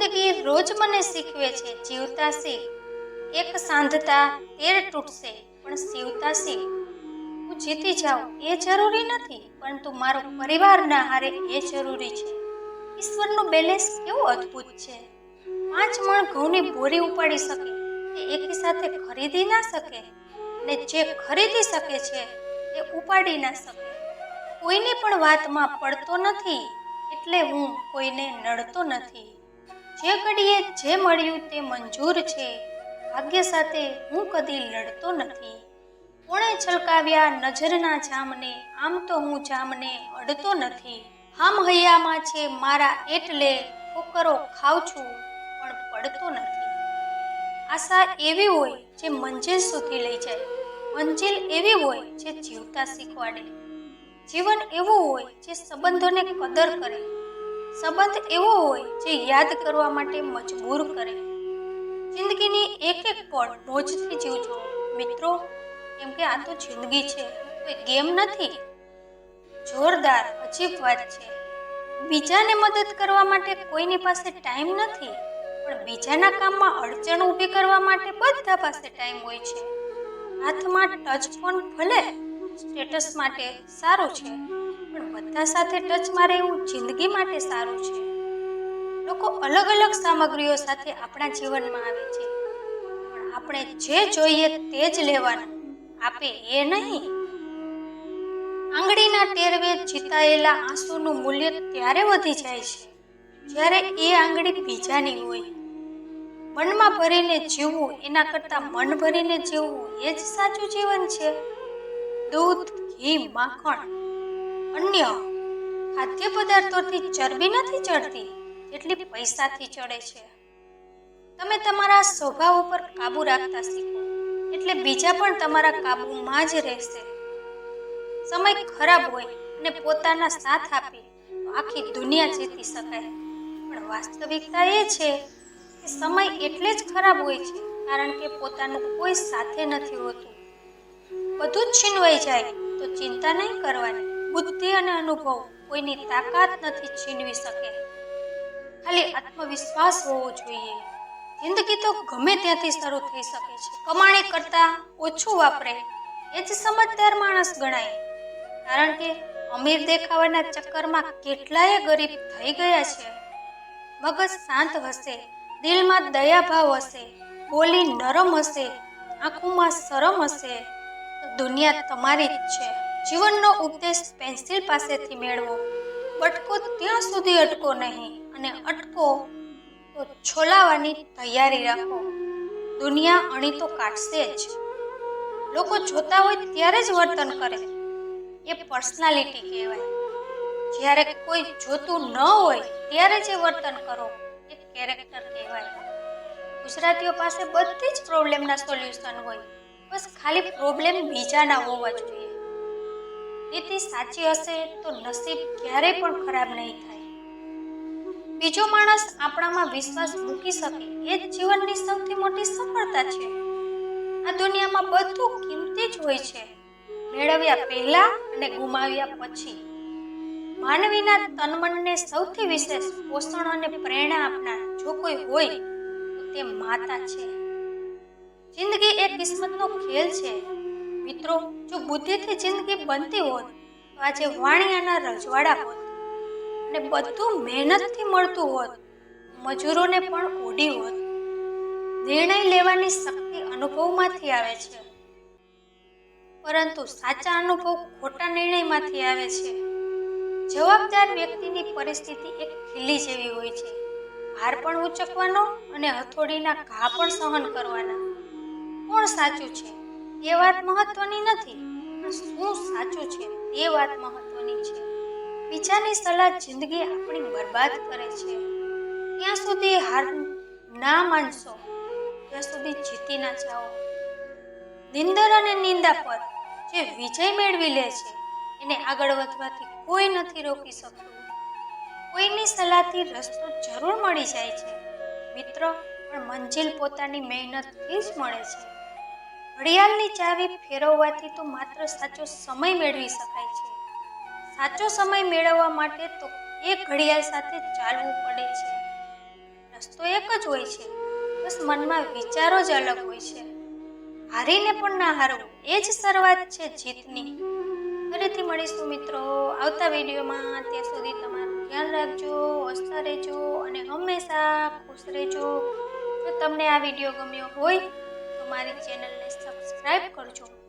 જિંદગી રોજ મને શીખવે છે, જીવતા શીખ. એક સાંધતા તેર તૂટશે, પણ સીવતા શીખ. હું જીતી જાઉં એ જરૂરી નથી, પરંતુ મારો પરિવાર ના હારે એ જરૂરી છે. ઈશ્વરનું બેલેન્સ કેવું અદ્ભુત છે. પાંચ મણ ઘઉંની બોરી ઉપાડી શકે, તે એકી સાથે ખરીદી ના શકે ને જે ખરીદી શકે છે, એ ઉપાડી ના શકે. કોઈની પણ વાતમાં પડતો નથી, એટલે હું કોઈને નડતો નથી. જે ઘડીએ જે મળ્યું તે મંજૂર છે. ભાગ્ય સાથે હું કદી લડતો નથી. કોણે છલકાવ્યા નજરના જામને, આમ તો હું જામને અડતો નથી. હામ હૈયામાં છે મારા એટલે ઠોકરો ખાવ છું, પણ પડતો નથી. આશા એવી હોય જે મંજિલ સુધી લઈ જાય. મંજિલ એવી હોય જે જીવતા શીખવાડે. જીવન એવું હોય જે સંબંધોને કદર કરે. સંબંધ એવો હોય જે યાદ કરવા માટે મજબૂર કરે. જિંદગીની એક એક પળ મોજથી જીવજો મિત્રો, કેમ કે આ તો જિંદગી છે, કોઈ ગેમ નથી. જોરદાર, અજીબ વાત છે. બીજાને મદદ કરવા માટે કોઈની પાસે ટાઈમ નથી, પણ બીજાના કામમાં અડચણ ઊભી કરવા માટે બધા પાસે ટાઈમ હોય છે. હાથમાં ટચ ફોન ભલે સ્ટેટસ માટે સારું છે પણ બધા સાથે ટચમાં રહેવું જિંદગી માટે સારું છે. લોકો અલગ અલગ સામગ્રીઓ સાથે આપણા જીવનમાં આવે છે. પણ આપણે જે જોઈએ તે જ લેવાનું. આપે એ નહીં. આંગળીના ટેરવે જીતાયેલા આંસુનું મૂલ્ય ત્યારે વધી જાય છે, જ્યારે એ આંગળી બીજાની હોય. મનમાં ભરીને જીવવું, એના કરતાં મન ભરીને જીવવું એ જ સાચું જીવન છે. દૂધ, ઘી, માખણ અન્ય ખાદ્ય પદાર્થોથી ચરબી નથી ચડતી જેટલી પૈસાથી ચડે છે. તમે તમારા સ્વભાવ ઉપર કાબુ રાખતા શીખો, એટલે બીજા પણ તમારા કાબુમાં જ રહેશે. સમય ખરાબ હોય અને પોતાના સાથ આપે તો આખી દુનિયા જીતી શકાય. પણ વાસ્તવિકતા એ છે કે સમય એટલે જ ખરાબ હોય છે, કારણ કે પોતાનું કોઈ સાથે નથી હોતું. બધું જ છીનવાઈ જાય, તો ચિંતા નહીં કરવાની. બુદ્ધિ અને અનુભવ કોઈની તાકાત નથી છીનવી શકે. ખાલી આત્મવિશ્વાસ હોવો જોઈએ. જિંદગી તો ગમે ત્યાંથી શરૂ થઈ શકે છે. કમાણી કરતા ઓછું વાપરે, એ જ સમજદાર માણસ ગણાય. કારણ કે અમીર દેખાવાના ચક્કરમાં કેટલાય ગરીબ થઈ ગયા છે. મગજ શાંત હશે, દિલમાં દયાભાવ હશે, બોલી નરમ હશે, આંખોમાં શરમ હશે દુનિયા તમારી જ છે. જીવનનો ઉપદેશ પેન્સિલ પાસેથી મેળવો. બટકો ત્યાં સુધી અટકો નહીં અને અટકો તો છોલાવાની તૈયારી રાખો. દુનિયા અણી તો કાઢશે જ. લોકો જોતા હોય ત્યારે જ વર્તન કરે. એ પર્સનાલિટી કહેવાય. જ્યારે કોઈ જોતું ન હોય ત્યારે જે વર્તન કરો, એ કેરેક્ટર કહેવાય. ગુજરાતીઓ પાસે બધી જ પ્રોબ્લેમના સોલ્યુશન હોય. બસ ખાલી પ્રોબ્લેમ બીજાના હોવા જોઈએ. નીતિ સાચી હશે તો નસીબ ક્યારેય પણ ખરાબ નહીં થાય. બીજો માણસ આપણામાં વિશ્વાસ મૂકી શકે એ જ જીવનની સૌથી મોટી સફળતા છે. આ દુનિયામાં બધું કિંમતી જ હોય છે. મેળવ્યા પહેલા અને ગુમાવ્યા પછી. માનવીના તનમનને સૌથી વિશેષ પોષણ અને પ્રેરણા આપનાર જો કોઈ હોય, તો તે માતા છે. જિંદગી એ કિસ્મતનો ખેલ છે. મિત્રો, જો બુદ્ધિથી જિંદગી બનતી હોત, તો આજે વાણિયાના રજવાડા હોત અને બધું મહેનતથી મળતું હોત, મજૂરોને પણ ઓડી હોત. નિર્ણય લેવાની શક્તિ અનુભવમાંથી આવે છે. પરંતુ સાચા અનુભવ ખોટા નિર્ણયમાંથી આવે છે. જવાબદાર વ્યક્તિની પરિસ્થિતિ એક ખીલી જેવી હોય છે. ભાર પણ ઉચકવાનો અને હથોડીના ઘા પણ સહન કરવાના. કોણ સાચું છે? એ વાત મહત્વની નથી. શું સાચું છે? એ વાત મહત્વની છે. બીજાની સલાહ જિંદગી આપણી બરબાદ કરે છે. ત્યાં સુધી હાર ના માનશો. ત્યાં સુધી જીતી ના જાઓ. નિંદર અને નિંદા પર જે વિજય મેળવી લે છે, એને આગળ વધવાથી કોઈ નથી રોકી શકતું. કોઈની સલાહથી રસ્તો જરૂર મળી જાય છે. મિત્ર, પણ મંજિલ પોતાની મહેનતથી જ મળે છે. ઘડિયાળની ચાવી ફેરવવાથી તો માત્ર સાચો સમય મેળવી શકાય છે. સાચો સમય મેળવવા માટે તો એક ઘડિયાળ સાથે ચાલવું પડે છે. રસ્તો એક જ હોય છે. બસ મનમાં વિચારો જ અલગ હોય છે. હારીને પણ ના હારવું, એ જ શરૂઆત છે જીતની. ફરીથી મળીશું મિત્રો, આવતા વિડીયોમાં. ત્યાં સુધી તમારું ધ્યાન રાખજો, હસતા રહેજો અને હંમેશા ખુશ રહેજો. જો તમને આ વીડિયો ગમ્યો હોય, તો મારી ચેનલને સબસ્ક્રાઈબ કરજો.